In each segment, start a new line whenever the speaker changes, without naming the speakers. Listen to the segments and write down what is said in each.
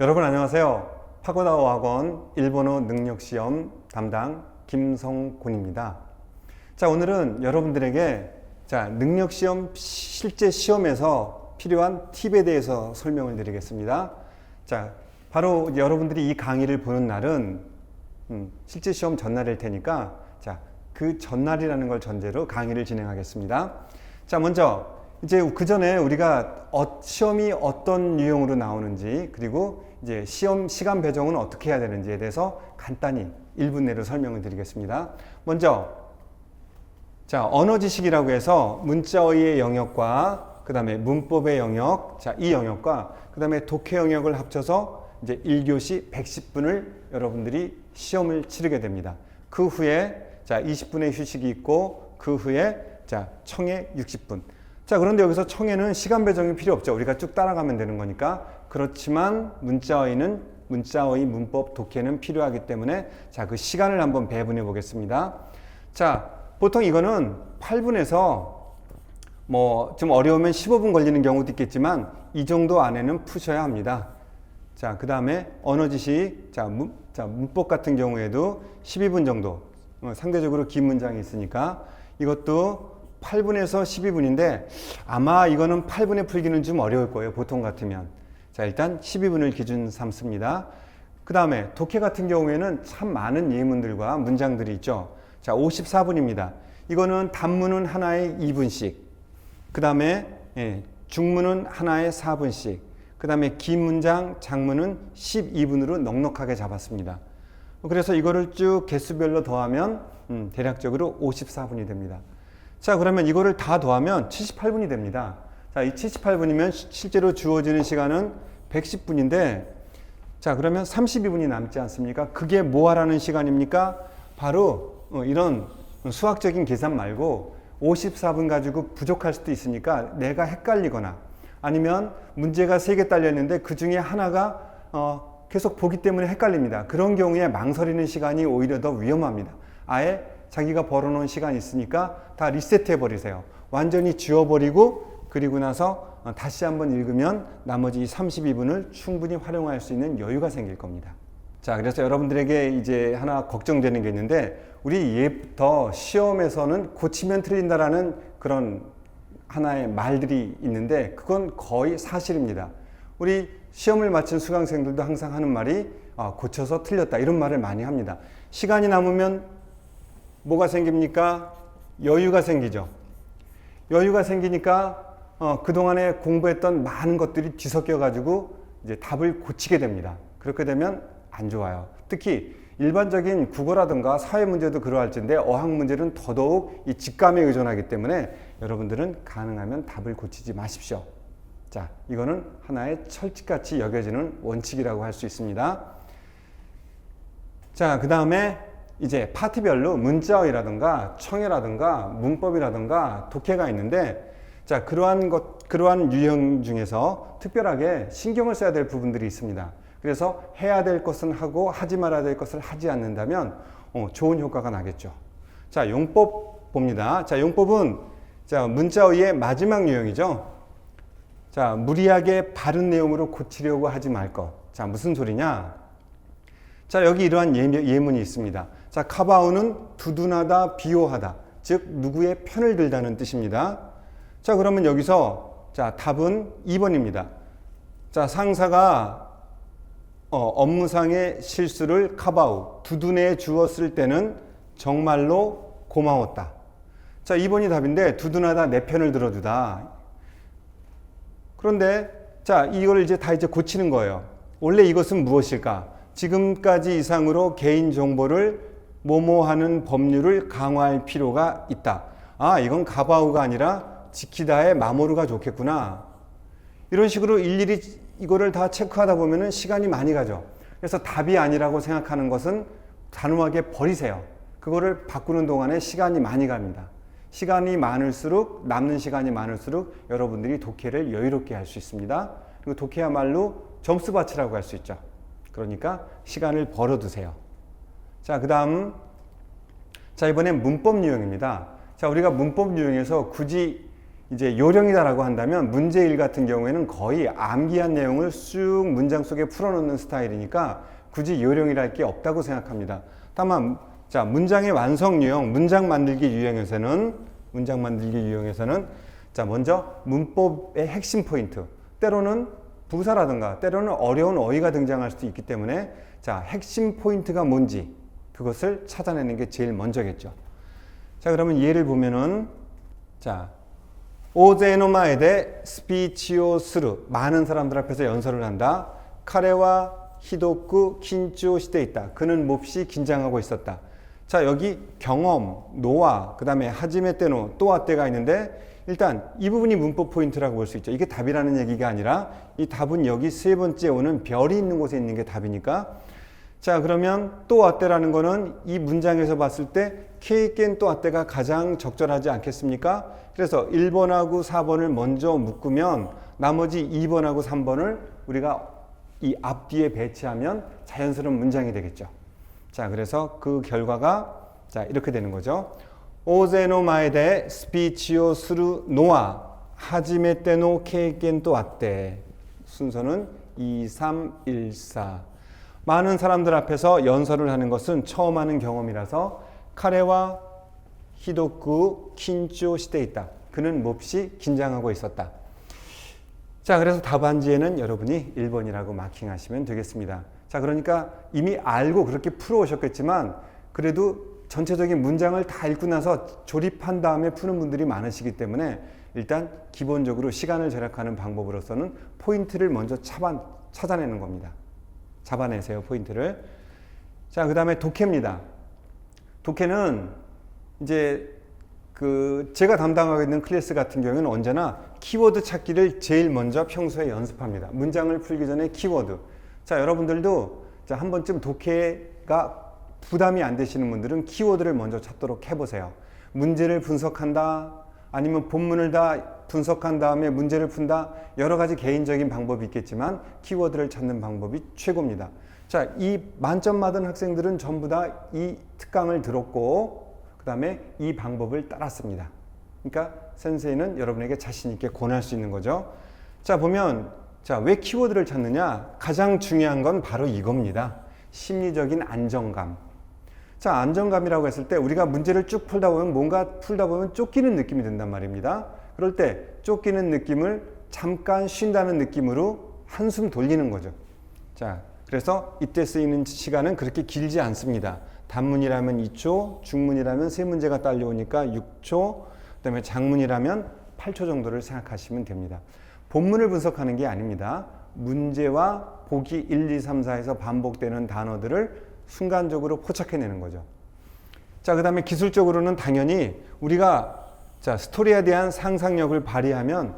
여러분 안녕하세요. 파고다 학원 일본어 능력 시험 담당 김성곤입니다. 자, 오늘은 여러분들에게 자, 능력 시험 실제 시험에서 필요한 팁에 대해서 설명을 드리겠습니다. 자, 바로 여러분들이 이 강의를 보는 날은 음, 실제 시험 전날일 테니까 자, 그 전날이라는 걸 전제로 강의를 진행하겠습니다. 자, 먼저 이제 그 전에 우리가 어, 시험이 어떤 유형으로 나오는지 그리고 이제 시험 시간 배정은 어떻게 해야 되는지에 대해서 간단히 1분 내로 설명을 드리겠습니다. 먼저 자, 언어 지식이라고 해서 문자어의 영역과 그 다음에 문법의 영역, 자, 이 영역과 그 다음에 독해 영역을 합쳐서 이제 1교시 110분을 여러분들이 시험을 치르게 됩니다. 그 후에 자, 20분의 휴식이 있고 그 후에 자, 청해 60분. 자, 그런데 여기서 청해는 시간 배정이 필요 없죠. 우리가 쭉 따라가면 되는 거니까. 그렇지만 문자어휘는 문자어휘 문법 독해는 필요하기 때문에 자, 그 시간을 한번 배분해 보겠습니다. 자, 보통 이거는 8분에서 뭐 좀 어려우면 15분 걸리는 경우도 있겠지만 이 정도 안에는 푸셔야 합니다. 자, 그 다음에 언어 지식, 자, 문, 자, 문법 같은 경우에도 12분 정도, 어, 상대적으로 긴 문장이 있으니까 이것도 8분에서 12분인데 아마 이거는 8분에 풀기는 좀 어려울 거예요. 보통 같으면. 자, 일단 12분을 기준 삼습니다. 그 다음에 독해 같은 경우에는 참 많은 예문들과 문장들이 있죠. 자, 54분입니다. 이거는 단문은 하나에 2분씩. 그 다음에 예, 중문은 하나에 4분씩. 그 다음에 긴 문장, 장문은 12분으로 넉넉하게 잡았습니다. 그래서 이거를 쭉 개수별로 더하면 음, 대략적으로 54분이 됩니다. 자, 그러면 이거를 다 더하면 78분이 됩니다. 자, 이 78분이면 실제로 주어지는 시간은 110분인데, 자, 그러면 32분이 남지 않습니까? 그게 뭐 하라는 시간입니까? 바로 어, 이런 수학적인 계산 말고 54분 가지고 부족할 수도 있으니까 내가 헷갈리거나 아니면 문제가 세개 딸려 있는데 그 중에 하나가 어, 계속 보기 때문에 헷갈립니다. 그런 경우에 망설이는 시간이 오히려 더 위험합니다. 아예 자기가 벌어놓은 시간이 있으니까 다 리셋해 버리세요. 완전히 지워버리고 그리고 나서 어, 다시 한번 읽으면 나머지 32분을 충분히 활용할 수 있는 여유가 생길 겁니다. 자, 그래서 여러분들에게 이제 하나 걱정되는 게 있는데 우리 예부터 시험에서는 고치면 틀린다라는 그런 하나의 말들이 있는데 그건 거의 사실입니다. 우리 시험을 마친 수강생들도 항상 하는 말이 아, 고쳐서 틀렸다 이런 말을 많이 합니다. 시간이 남으면 뭐가 생깁니까? 여유가 생기죠. 여유가 생기니까 어, 그동안에 공부했던 많은 것들이 뒤섞여 가지고 이제 답을 고치게 됩니다. 그렇게 되면 안 좋아요. 특히 일반적인 국어라든가 사회 문제도 그러할진데 어학 문제는 더더욱 이 직감에 의존하기 때문에 여러분들은 가능하면 답을 고치지 마십시오. 자, 이거는 하나의 철칙같이 여겨지는 원칙이라고 할 수 있습니다. 자, 그 다음에 이제 파트별로 문자어이라든가 청해라든가 문법이라든가 독해가 있는데 자, 그러한 것, 그러한 유형 중에서 특별하게 신경을 써야 될 부분들이 있습니다. 그래서 해야 될 것은 하고 하지 말아야 될 것을 하지 않는다면 어, 좋은 효과가 나겠죠. 자, 용법 봅니다. 자, 용법은 자, 문자어의 마지막 유형이죠. 자, 무리하게 바른 내용으로 고치려고 하지 말 것. 자, 무슨 소리냐? 자, 여기 이러한 예, 문이 있습니다. 자, 카바우는 두둔하다, 비호하다. 즉, 누구의 편을 들다는 뜻입니다. 자, 그러면 여기서, 자, 답은 2번입니다. 자, 상사가 어, 업무상의 실수를 카바우, 두둔해 주었을 때는 정말로 고마웠다. 자, 2번이 답인데, 두둔하다, 내 편을 들어주다. 그런데, 자, 이걸 이제 다 이제 고치는 거예요. 원래 이것은 무엇일까? 지금까지 이상으로 개인 정보를 모모하는 법률을 강화할 필요가 있다. 아, 이건 가바우가 아니라 지키다의 마모루가 좋겠구나. 이런 식으로 일일이 이거를 다 체크하다 보면은 시간이 많이 가죠. 그래서 답이 아니라고 생각하는 것은 단호하게 버리세요. 그거를 바꾸는 동안에 시간이 많이 갑니다. 시간이 많을수록 남는 시간이 많을수록 여러분들이 독해를 여유롭게 할 수 있습니다. 그리고 독해야말로 점수 받치라고 할 수 있죠. 그러니까 시간을 벌어두세요. 자, 그 다음. 자, 이번엔 문법 유형입니다. 자, 우리가 문법 유형에서 굳이 이제 요령이다라고 한다면 문제 1 같은 경우에는 거의 암기한 내용을 쑥 문장 속에 풀어놓는 스타일이니까 굳이 요령이랄 게 없다고 생각합니다. 다만 자 문장의 완성 유형, 문장 만들기 유형에서는 문장 만들기 유형에서는 자 먼저 문법의 핵심 포인트 때로는 부사라든가 때로는 어려운 어휘가 등장할 수도 있기 때문에 자 핵심 포인트가 뭔지 그것을 찾아내는 게 제일 먼저겠죠. 자 그러면 예를 보면은 자 오제노마에데 스피치오스루 많은 사람들 앞에서 연설을 한다. 카레와 히도쿠 킨조 시대 있다. 그는 몹시 긴장하고 있었다. 자 여기 경험, 노아, 그 다음에 하지메 때노, 또아 때가 있는데 일단 이 부분이 문법 포인트라고 볼 수 있죠. 이게 답이라는 얘기가 아니라 이 답은 여기 세 번째 오는 별이 있는 곳에 있는 게 답이니까 자 그러면 또 아때라는 거는 이 문장에서 봤을 때 케이켄 또 아때가 가장 적절하지 않겠습니까? 그래서 1번하고 4번을 먼저 묶으면 나머지 2번하고 3번을 우리가 이 앞뒤에 배치하면 자연스러운 문장이 되겠죠. 자 그래서 그 결과가 자 이렇게 되는 거죠. 오제노 마에데 스피치오 스루 노아 하지메 때노 케이켄 또 아때 순서는 2, 3, 1, 4 많은 사람들 앞에서 연설을 하는 것은 처음 하는 경험이라서 카레와 히도쿠 킨조 시대에 있다. 그는 몹시 긴장하고 있었다. 자, 그래서 답안지에는 여러분이 1번이라고 마킹하시면 되겠습니다. 자, 그러니까 이미 알고 그렇게 풀어 오셨겠지만 그래도 전체적인 문장을 다 읽고 나서 조립한 다음에 푸는 분들이 많으시기 때문에 일단 기본적으로 시간을 절약하는 방법으로서는 포인트를 먼저 찾아내는 겁니다. 잡아내세요, 포인트를. 자, 그 다음에 독해입니다. 독해는 이제 그 제가 담당하고 있는 클래스 같은 경우는 언제나 키워드 찾기를 제일 먼저 평소에 연습합니다. 문장을 풀기 전에 키워드. 자, 여러분들도 자, 한 번쯤 독해가 부담이 안 되시는 분들은 키워드를 먼저 찾도록 해보세요. 문제를 분석한다, 아니면 본문을 다 분석한 다음에 문제를 푼다. 여러 가지 개인적인 방법이 있겠지만 키워드를 찾는 방법이 최고입니다. 자, 이 만점 받은 학생들은 전부 다 이 특강을 들었고 그 다음에 이 방법을 따랐습니다. 그러니까 센세이는 여러분에게 자신 있게 권할 수 있는 거죠. 자, 보면 자, 왜 키워드를 찾느냐? 가장 중요한 건 바로 이겁니다. 심리적인 안정감. 자, 안정감이라고 했을 때 우리가 문제를 쭉 풀다 보면 뭔가 풀다 보면 쫓기는 느낌이 든단 말입니다. 그럴 때 쫓기는 느낌을 잠깐 쉰다는 느낌으로 한숨 돌리는 거죠. 자, 그래서 이때 쓰이는 시간은 그렇게 길지 않습니다. 단문이라면 2초, 중문이라면 세 문제가 딸려오니까 6초, 그다음에 장문이라면 8초 정도를 생각하시면 됩니다. 본문을 분석하는 게 아닙니다. 문제와 보기 1, 2, 3, 4에서 반복되는 단어들을 순간적으로 포착해내는 거죠. 자, 그 다음에 기술적으로는 당연히 우리가 자, 스토리에 대한 상상력을 발휘하면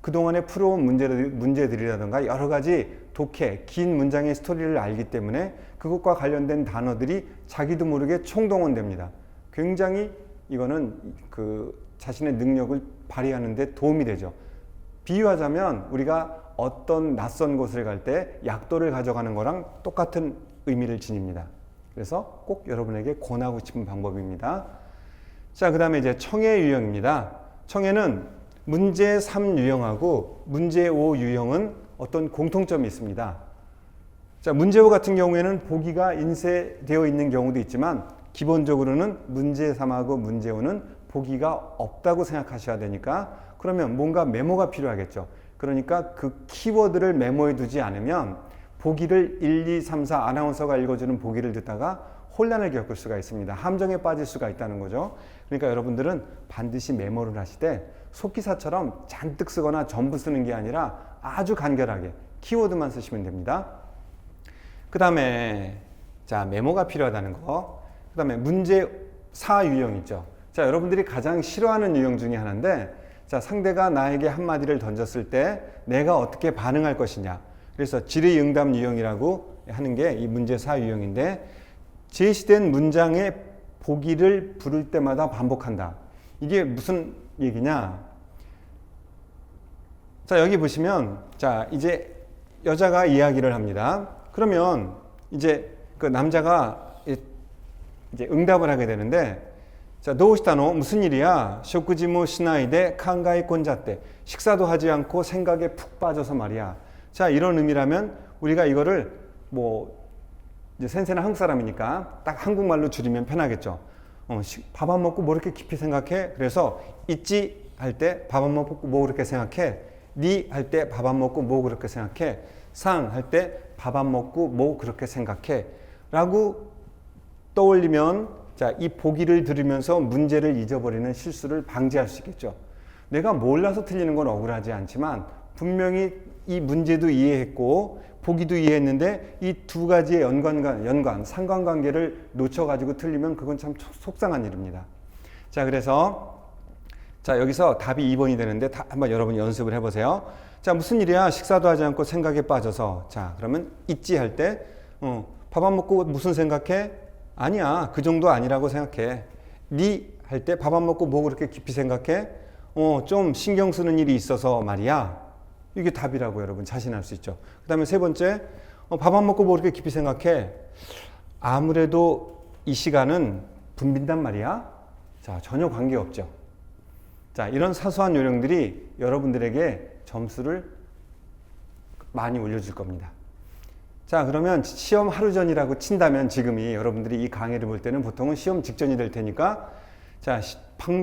그동안에 풀어온 문제들, 문제들이라든가 여러 가지 독해, 긴 문장의 스토리를 알기 때문에 그것과 관련된 단어들이 자기도 모르게 총동원됩니다. 굉장히 이거는 그 자신의 능력을 발휘하는데 도움이 되죠. 비유하자면 우리가 어떤 낯선 곳을 갈 때 약도를 가져가는 거랑 똑같은 의미를 지닙니다. 그래서 꼭 여러분에게 권하고 싶은 방법입니다. 자, 그 다음에 이제 청해 유형입니다. 청해는 문제 3 유형하고 문제 5 유형은 어떤 공통점이 있습니다. 자, 문제 5 같은 경우에는 보기가 인쇄되어 있는 경우도 있지만 기본적으로는 문제 3하고 문제 5는 보기가 없다고 생각하셔야 되니까 그러면 뭔가 메모가 필요하겠죠. 그러니까 그 키워드를 메모해 두지 않으면 보기를 1, 2, 3, 4 아나운서가 읽어주는 보기를 듣다가 혼란을 겪을 수가 있습니다. 함정에 빠질 수가 있다는 거죠. 그러니까 여러분들은 반드시 메모를 하시되 속기사처럼 잔뜩 쓰거나 전부 쓰는 게 아니라 아주 간결하게 키워드만 쓰시면 됩니다. 그 다음에 자 메모가 필요하다는 거. 그 다음에 문제 4 유형 있죠. 자 여러분들이 가장 싫어하는 유형 중에 하나인데 자 상대가 나에게 한마디를 던졌을 때 내가 어떻게 반응할 것이냐. 그래서 질의응답 유형이라고 하는 게 이 문제 4 유형인데 제시된 문장의 보기를 부를 때마다 반복한다. 이게 무슨 얘기냐? 자, 여기 보시면 자, 이제 여자가 이야기를 합니다. 그러면 이제 그 남자가 이제 응답을 하게 되는데 자, 도우시타노 무슨 일이야? 쇼쿠지모 시나이데 칸가이 꼰자 때 식사도 하지 않고 생각에 푹 빠져서 말이야. 자, 이런 의미라면 우리가 이거를 뭐 이제 센세는 한국 사람이니까 딱 한국말로 줄이면 편하겠죠. 어, 밥 안 먹고 뭐 이렇게 깊이 생각해? 그래서 있지 할 때 밥 안 먹고 뭐 그렇게 생각해? 니 할 때 밥 안 먹고 뭐 그렇게 생각해? 상 할 때 밥 안 먹고 뭐 그렇게 생각해? 라고 떠올리면 자, 이 보기를 들으면서 문제를 잊어버리는 실수를 방지할 수 있겠죠. 내가 몰라서 틀리는 건 억울하지 않지만 분명히 이 문제도 이해했고 보기도 이해했는데 이 두 가지의 연관, 연관, 상관관계를 놓쳐가지고 틀리면 그건 참 속상한 일입니다. 자, 그래서 자, 여기서 답이 2번이 되는데 다 한번 여러분 연습을 해보세요. 자, 무슨 일이야? 식사도 하지 않고 생각에 빠져서. 자, 그러면 있지 할 때, 어, 밥안 먹고 무슨 생각해? 아니야. 그 정도 아니라고 생각해. 니할때 밥 안 먹고 뭐 그렇게 깊이 생각해? 어, 좀 신경 쓰는 일이 있어서 말이야. 이게 답이라고 여러분 자신할 수 있죠. 그 다음에 세 번째, 어, 밥안 먹고 뭐 그렇게 깊이 생각해? 아무래도 이 시간은 붐빈단 말이야. 자, 전혀 관계 없죠. 자, 이런 사소한 요령들이 여러분들에게 점수를 많이 올려줄 겁니다. 자, 그러면 시험 하루 전이라고 친다면 지금이 여러분들이 이 강의를 볼 때는 보통은 시험 직전이 될 테니까 자,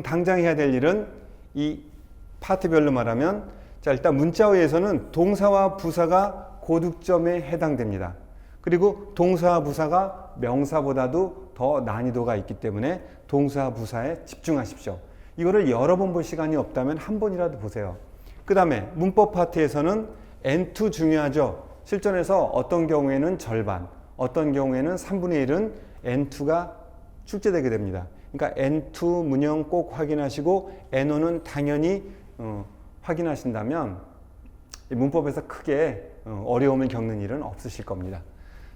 당장 해야 될 일은 이 파트별로 말하면 자, 일단 문자어에서는 동사와 부사가 고득점에 해당됩니다. 그리고 동사와 부사가 명사보다도 더 난이도가 있기 때문에 동사 부사에 집중하십시오. 이거를 여러 번 볼 시간이 없다면 한 번이라도 보세요. 그 다음에 문법 파트에서는 N2 중요하죠. 실전에서 어떤 경우에는 절반, 어떤 경우에는 3분의 1은 N2가 출제되게 됩니다. 그러니까 N2 문형 꼭 확인하시고 N5는 당연히 어, 확인하신다면 이 문법에서 크게 어, 어려움을 겪는 일은 없으실 겁니다.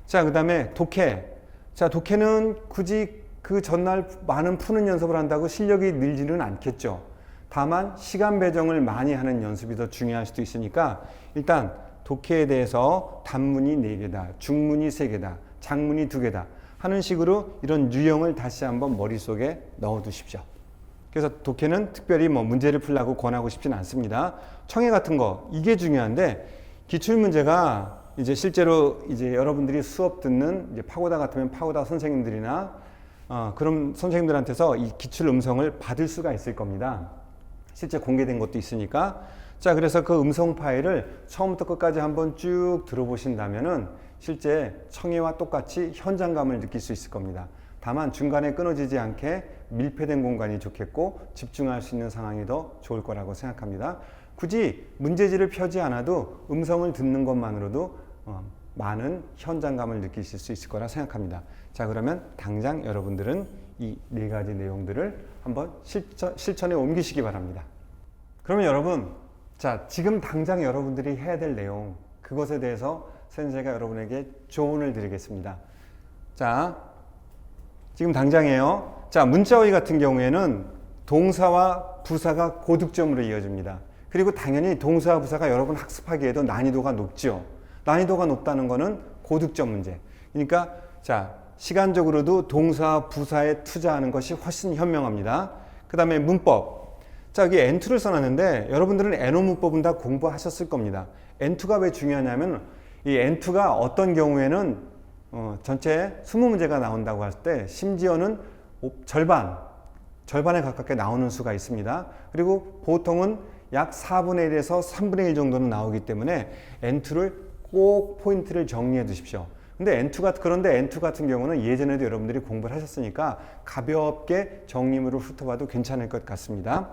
자, 그 다음에 독해. 자, 독해는 굳이 그 전날 많은 푸는 연습을 한다고 실력이 늘지는 않겠죠. 다만 시간 배정을 많이 하는 연습이 더 중요할 수도 있으니까 일단 독해에 대해서 단문이 4개다, 중문이 3개다, 장문이 2개다 하는 식으로 이런 유형을 다시 한번 머릿속에 넣어 두십시오. 그래서 독해는 특별히 뭐 문제를 풀라고 권하고 싶지는 않습니다. 청해 같은 거 이게 중요한데 기출 문제가 이제 실제로 이제 여러분들이 수업 듣는 이제 파고다 같으면 파고다 선생님들이나 어, 그런 선생님들한테서 이 기출 음성을 받을 수가 있을 겁니다. 실제 공개된 것도 있으니까. 자, 그래서 그 음성 파일을 처음부터 끝까지 한번 쭉 들어보신다면은 실제 청해와 똑같이 현장감을 느낄 수 있을 겁니다. 다만 중간에 끊어지지 않게 밀폐된 공간이 좋겠고 집중할 수 있는 상황이 더 좋을 거라고 생각합니다. 굳이 문제지를 펴지 않아도 음성을 듣는 것만으로도 어, 많은 현장감을 느끼실 수 있을 거라 생각합니다. 자, 그러면 당장 여러분들은 이 네 가지 내용들을 한번 실천, 실천에 옮기시기 바랍니다. 그러면 여러분, 자, 지금 당장 여러분들이 해야 될 내용, 그것에 대해서 센세가 여러분에게 조언을 드리겠습니다. 자, 지금 당장이에요. 자, 문자어휘 같은 경우에는 동사와 부사가 고득점으로 이어집니다. 그리고 당연히 동사와 부사가 여러분 학습하기에도 난이도가 높죠. 난이도가 높다는 거는 고득점 문제. 그러니까 자, 시간적으로도 동사 부사에 투자하는 것이 훨씬 현명합니다. 그 다음에 문법. 자, 여기 N2를 써 놨는데 여러분들은 N5 문법은 다 공부하셨을 겁니다. N2가 왜 중요하냐면 이 N2가 어떤 경우에는 어, 전체 20문제가 나온다고 할 때 심지어는 오- 절반, 절반에 가깝게 나오는 수가 있습니다. 그리고 보통은 약 4분의 1에서 3분의 1 정도는 나오기 때문에 N2를 꼭 포인트를 정리해 두십시오. 근데 N2가 그런데 N2 같은 경우는 예전에도 여러분들이 공부를 하셨으니까 가볍게 정리물을 훑어봐도 괜찮을 것 같습니다.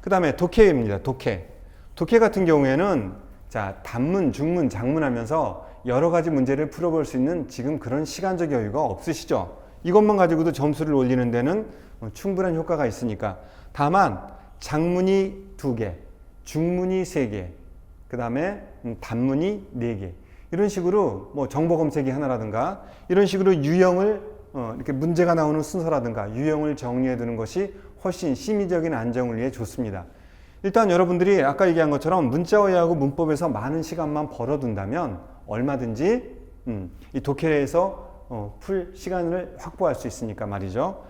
그 다음에 독해입니다. 독해. 독해 같은 경우에는 자 단문, 중문, 장문 하면서 여러 가지 문제를 풀어볼 수 있는 지금 그런 시간적 여유가 없으시죠. 이것만 가지고도 점수를 올리는 데는 어, 충분한 효과가 있으니까. 다만 장문이 두 개, 중문이 세 개, 그 다음에 단문이 네 개. 이런 식으로 뭐 정보 검색이 하나라든가 이런 식으로 유형을 어, 이렇게 문제가 나오는 순서라든가 유형을 정리해 두는 것이 훨씬 심리적인 안정을 위해 좋습니다. 일단 여러분들이 아까 얘기한 것처럼 문자어휘하고 문법에서 많은 시간만 벌어둔다면 얼마든지 음, 이 독해에서 어, 풀 시간을 확보할 수 있으니까 말이죠.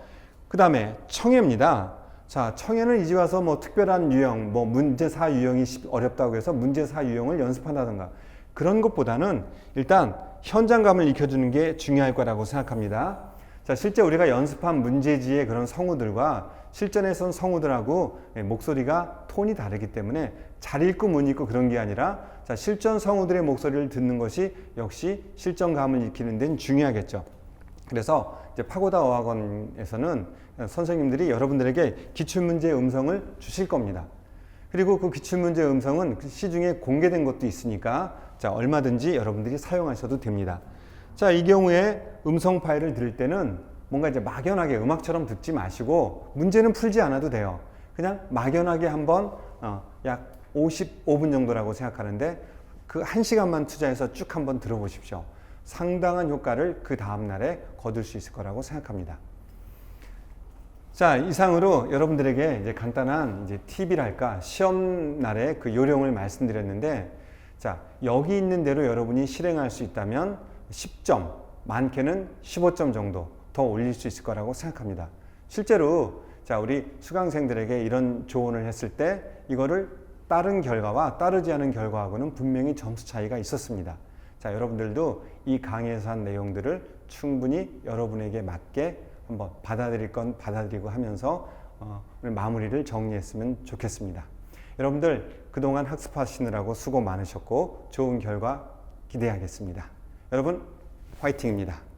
그 다음에 청해입니다. 자, 청해는 이제 와서 뭐 특별한 유형, 뭐 문제사 유형이 쉽- 어렵다고 해서 문제사 유형을 연습한다든가 그런 것보다는 일단 현장감을 익혀주는 게 중요할 거라고 생각합니다. 자, 실제 우리가 연습한 문제지의 그런 성우들과 실전에선 성우들하고 예, 목소리가 톤이 다르기 때문에 잘 읽고 못 읽고 그런 게 아니라 자, 실전 성우들의 목소리를 듣는 것이 역시 실전감을 익히는 데는 중요하겠죠. 그래서 이제 파고다 어학원에서는 선생님들이 여러분들에게 기출문제 음성을 주실 겁니다. 그리고 그 기출문제 음성은 그 시중에 공개된 것도 있으니까 자, 얼마든지 여러분들이 사용하셔도 됩니다. 자, 이 경우에 음성 파일을 들을 때는 뭔가 이제 막연하게 음악처럼 듣지 마시고 문제는 풀지 않아도 돼요. 그냥 막연하게 한번 어, 약 55분 정도라고 생각하는데 그한 시간만 투자해서 쭉 한번 들어보십시오. 상당한 효과를 그 다음 날에 거둘 수 있을 거라고 생각합니다. 자, 이상으로 여러분들에게 이제 간단한 이제 팁이랄까 시험 날에 그 요령을 말씀드렸는데 자, 여기 있는 대로 여러분이 실행할 수 있다면 10점, 많게는 15점 정도 더 올릴 수 있을 거라고 생각합니다. 실제로 자, 우리 수강생들에게 이런 조언을 했을 때 이거를 따른 결과와 따르지 않은 결과하고는 분명히 점수 차이가 있었습니다. 자, 여러분들도 이 강의에서 한 내용들을 충분히 여러분에게 맞게 한번 받아들일 건 받아들이고 하면서 어, 오늘 마무리를 정리했으면 좋겠습니다. 여러분들 그동안 학습하시느라고 수고 많으셨고 좋은 결과 기대하겠습니다. 여러분 화이팅입니다.